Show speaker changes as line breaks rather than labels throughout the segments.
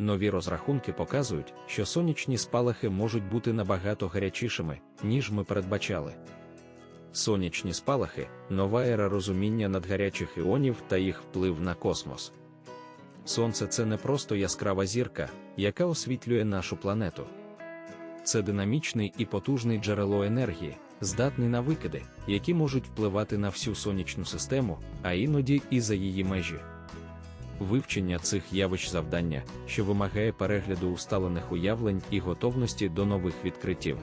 Нові розрахунки показують, що сонячні спалахи можуть бути набагато гарячішими, ніж ми передбачали. Сонячні спалахи нова ера розуміння надгарячих іонів та їх вплив на космос. Сонце це не просто яскрава зірка, яка освітлює нашу планету. Це динамічний і потужний джерело енергії, здатний на викиди, які можуть впливати на всю сонячну систему, а іноді і за її межі. Вивчення цих явищ завдання, що вимагає перегляду усталених уявлень і готовності до нових відкриттів.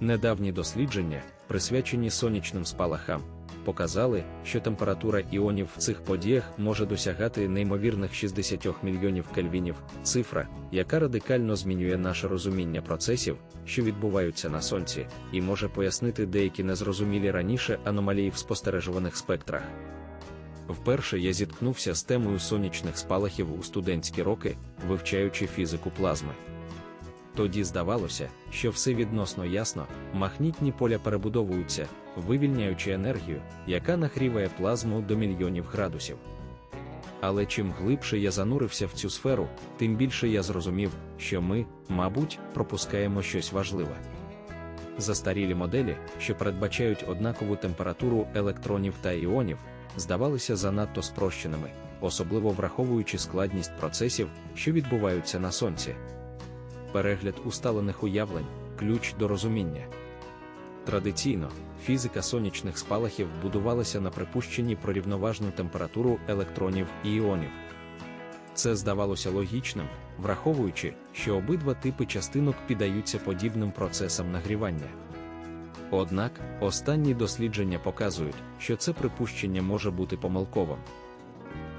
Недавні дослідження, присвячені сонячним спалахам, показали, що температура іонів в цих подіях може досягати неймовірних 60 мільйонів кельвінів, цифра, яка радикально змінює наше розуміння процесів, що відбуваються на сонці, і може пояснити деякі незрозумілі раніше аномалії в спостережуваних спектрах. Вперше я зіткнувся з темою сонячних спалахів у студентські роки, вивчаючи фізику плазми. Тоді здавалося, що все відносно ясно, магнітні поля перебудовуються, вивільняючи енергію, яка нагріває плазму до мільйонів градусів. Але чим глибше я занурився в цю сферу, тим більше я зрозумів, що ми, мабуть, пропускаємо щось важливе. Застарілі моделі, що передбачають однакову температуру електронів та іонів, здавалися занадто спрощеними, особливо враховуючи складність процесів, що відбуваються на сонці. Перегляд усталених уявлень ключ до розуміння. Традиційно, фізика сонячних спалахів будувалася на припущенні про рівноважну температуру електронів і іонів. Це здавалося логічним, враховуючи, що обидва типи частинок піддаються подібним процесам нагрівання. Однак, останні дослідження показують, що це припущення може бути помилковим.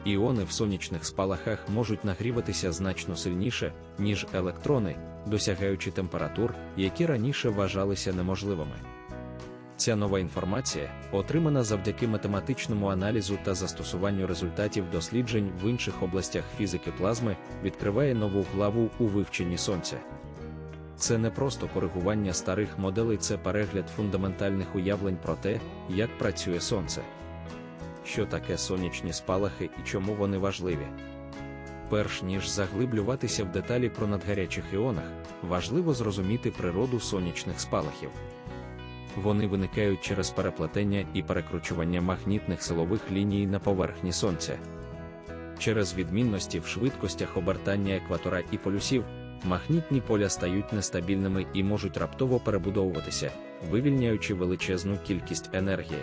Іони в сонячних спалахах можуть нагріватися значно сильніше, ніж електрони, досягаючи температур, які раніше вважалися неможливими. Ця нова інформація, отримана завдяки математичному аналізу та застосуванню результатів досліджень в інших областях фізики плазми, відкриває нову главу у вивченні сонця. Це не просто коригування старих моделей, це перегляд фундаментальних уявлень про те, як працює сонце. Що таке сонячні спалахи і чому вони важливі? Перш ніж заглиблюватися в деталі про надгарячих іонах, важливо зрозуміти природу сонячних спалахів. Вони виникають через переплетення і перекручування магнітних силових ліній на поверхні Сонця. Через відмінності в швидкостях обертання екватора і полюсів, магнітні поля стають нестабільними і можуть раптово перебудовуватися, вивільняючи величезну кількість енергії.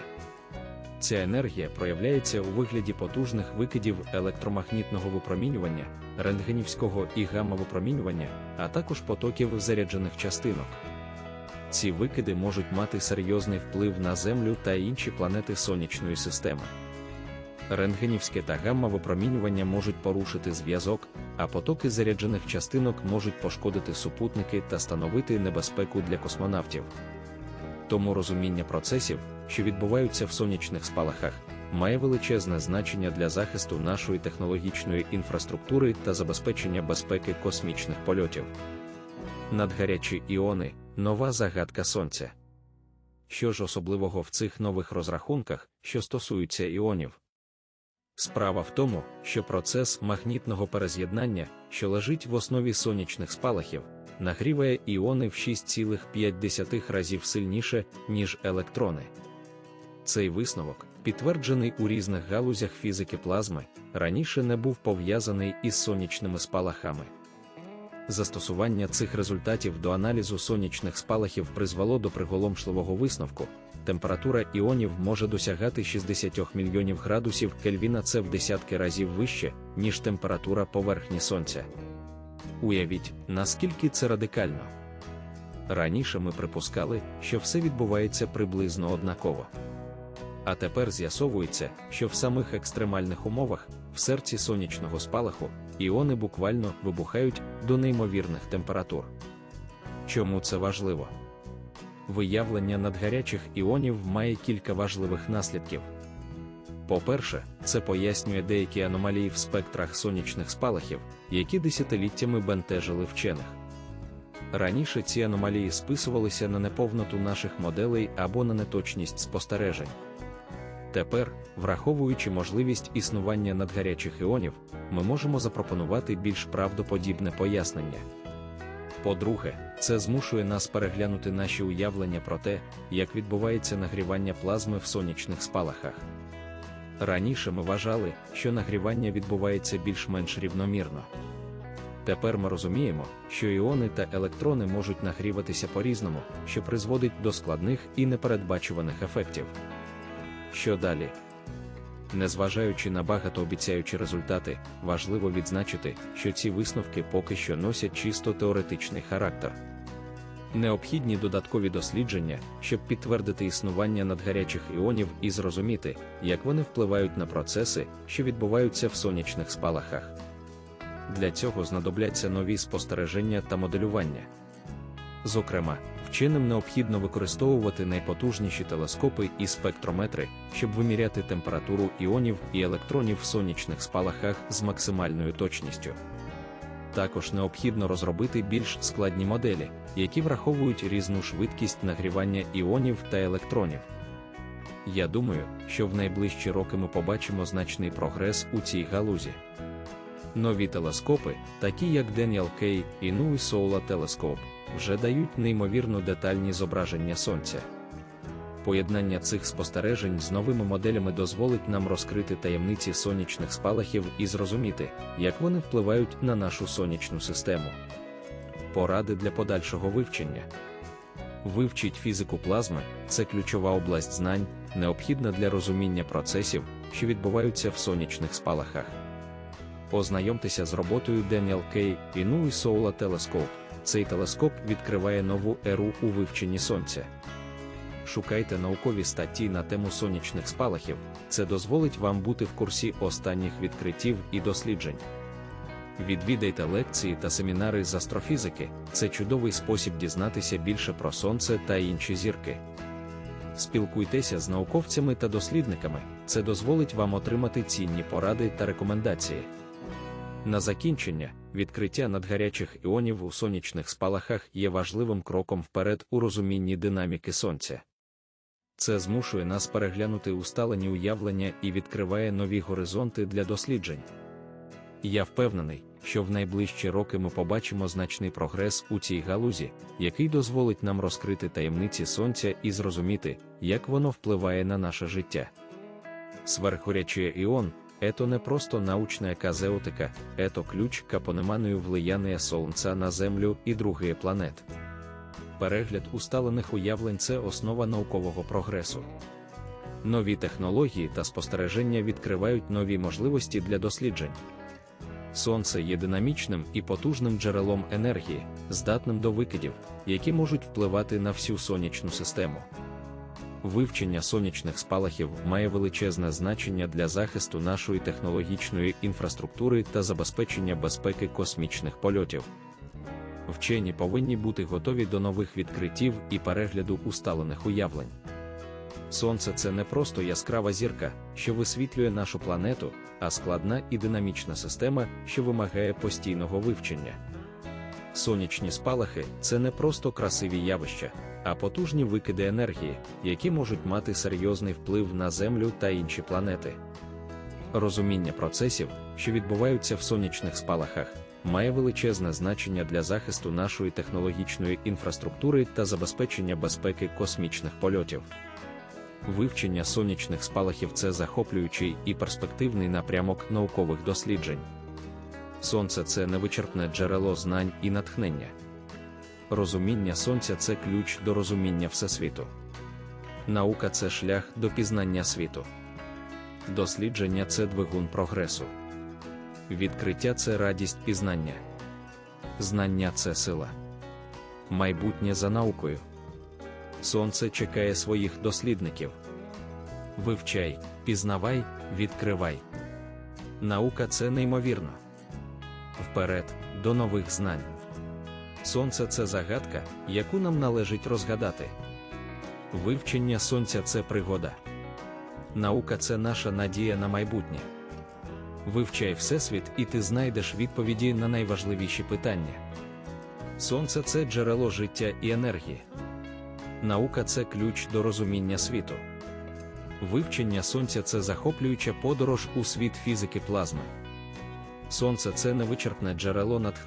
Ця енергія проявляється у вигляді потужних викидів електромагнітного випромінювання, рентгенівського і гамма-випромінювання, а також потоків заряджених частинок. Ці викиди можуть мати серйозний вплив на Землю та інші планети сонячної системи. Рентгенівське та гамма-випромінювання можуть порушити зв'язок, а потоки заряджених частинок можуть пошкодити супутники та становити небезпеку для космонавтів. Тому розуміння процесів, що відбуваються в сонячних спалахах, має величезне значення для захисту нашої технологічної інфраструктури та забезпечення безпеки космічних польотів. Надгарячі іони нова загадка Сонця. Що ж особливого в цих нових розрахунках, що стосуються іонів? Справа в тому, що процес магнітного перез'єднання, що лежить в основі сонячних спалахів, нагріває іони в 6,5 разів сильніше, ніж електрони. Цей висновок, підтверджений у різних галузях фізики плазми, раніше не був пов'язаний із сонячними спалахами. Застосування цих результатів до аналізу сонячних спалахів призвело до приголомшливого висновку. Температура іонів може досягати 60 мільйонів градусів Кельвіна це в десятки разів вище, ніж температура поверхні Сонця. Уявіть, наскільки це радикально. Раніше ми припускали, що все відбувається приблизно однаково. А тепер з'ясовується, що в самих екстремальних умовах, в серці сонячного спалаху, іони буквально вибухають до неймовірних температур. Чому це важливо? Виявлення надгарячих іонів має кілька важливих наслідків. По-перше, це пояснює деякі аномалії в спектрах сонячних спалахів, які десятиліттями бентежили вчених. Раніше ці аномалії списувалися на неповноту наших моделей або на неточність спостережень. Тепер, враховуючи можливість існування надгарячих іонів, ми можемо запропонувати більш правдоподібне пояснення. По-друге, це змушує нас переглянути наші уявлення про те, як відбувається нагрівання плазми в сонячних спалахах. Раніше ми вважали, що нагрівання відбувається більш-менш рівномірно. Тепер ми розуміємо, що іони та електрони можуть нагріватися по-різному, що призводить до складних і непередбачуваних ефектів. Що далі? Незважаючи на багатообіцяючі результати, важливо відзначити, що ці висновки поки що носять чисто теоретичний характер. Необхідні додаткові дослідження, щоб підтвердити існування надгарячих іонів і зрозуміти, як вони впливають на процеси, що відбуваються в сонячних спалахах. Для цього знадобляться нові спостереження та моделювання. Зокрема, вченим необхідно використовувати найпотужніші телескопи і спектрометри, щоб виміряти температуру іонів і електронів в сонячних спалахах з максимальною точністю. Також необхідно розробити більш складні моделі, які враховують різну швидкість нагрівання іонів та електронів. Я думаю, що в найближчі роки ми побачимо значний прогрес у цій галузі. Нові телескопи, такі як Daniel K і NUI Solar Telescope, вже дають неймовірно детальні зображення Сонця. Поєднання цих спостережень з новими моделями дозволить нам розкрити таємниці сонячних спалахів і зрозуміти, як вони впливають на нашу сонячну систему. Поради для подальшого вивчення. Вивчіть фізику плазми це ключова область знань, необхідна для розуміння процесів, що відбуваються в сонячних спалахах. Познайомтеся з роботою Daniel K. і Solar Telescope. Цей телескоп відкриває нову еру у вивченні сонця. Шукайте наукові статті на тему сонячних спалахів, це дозволить вам бути в курсі останніх відкриттів і досліджень. Відвідайте лекції та семінари з астрофізики це чудовий спосіб дізнатися більше про сонце та інші зірки. Спілкуйтеся з науковцями та дослідниками, це дозволить вам отримати цінні поради та рекомендації. На закінчення, відкриття надгарячих іонів у сонячних спалахах є важливим кроком вперед у розумінні динаміки сонця. Це змушує нас переглянути усталені уявлення і відкриває нові горизонти для досліджень. Я впевнений, що в найближчі роки ми побачимо значний прогрес у цій галузі, який дозволить нам розкрити таємниці сонця і зрозуміти, як воно впливає на наше життя. Сверхгорячий іон это не просто научная казеотика, это ключ к пониманию влияния Сонця на Землю і других планет. Перегляд усталених уявлень це основа наукового прогресу. Нові технології та спостереження відкривають нові можливості для досліджень. Сонце є динамічним і потужним джерелом енергії, здатним до викидів, які можуть впливати на всю сонячну систему. Вивчення сонячних спалахів має величезне значення для захисту нашої технологічної інфраструктури та забезпечення безпеки космічних польотів. Вчені повинні бути готові до нових відкриттів і перегляду усталених уявлень. Сонце це не просто яскрава зірка, що висвітлює нашу планету, а складна і динамічна система, що вимагає постійного вивчення. Сонячні спалахи це не просто красиві явища, а потужні викиди енергії, які можуть мати серйозний вплив на Землю та інші планети. Розуміння процесів, що відбуваються в сонячних спалахах, має величезне значення для захисту нашої технологічної інфраструктури та забезпечення безпеки космічних польотів. Вивчення сонячних спалахів це захоплюючий і перспективний напрямок наукових досліджень. Сонце це невичерпне джерело знань і натхнення. Розуміння сонця це ключ до розуміння Всесвіту. Наука це шлях до пізнання світу. Дослідження це двигун прогресу. Відкриття це радість пізнання. Знання це сила. Майбутнє за наукою. Сонце чекає своїх дослідників. Вивчай, пізнавай, відкривай. Наука це неймовірно. Вперед, до нових знань. Сонце це загадка, яку нам належить розгадати. Вивчення сонця це пригода. Наука це наша надія на майбутнє. Вивчай Всесвіт, і ти знайдеш відповіді на найважливіші питання. Сонце це джерело життя і енергії. Наука це ключ до розуміння світу. вивчення сонця це захоплююча подорож у світ фізики плазми. Сонце це невичерпне джерело натхнення.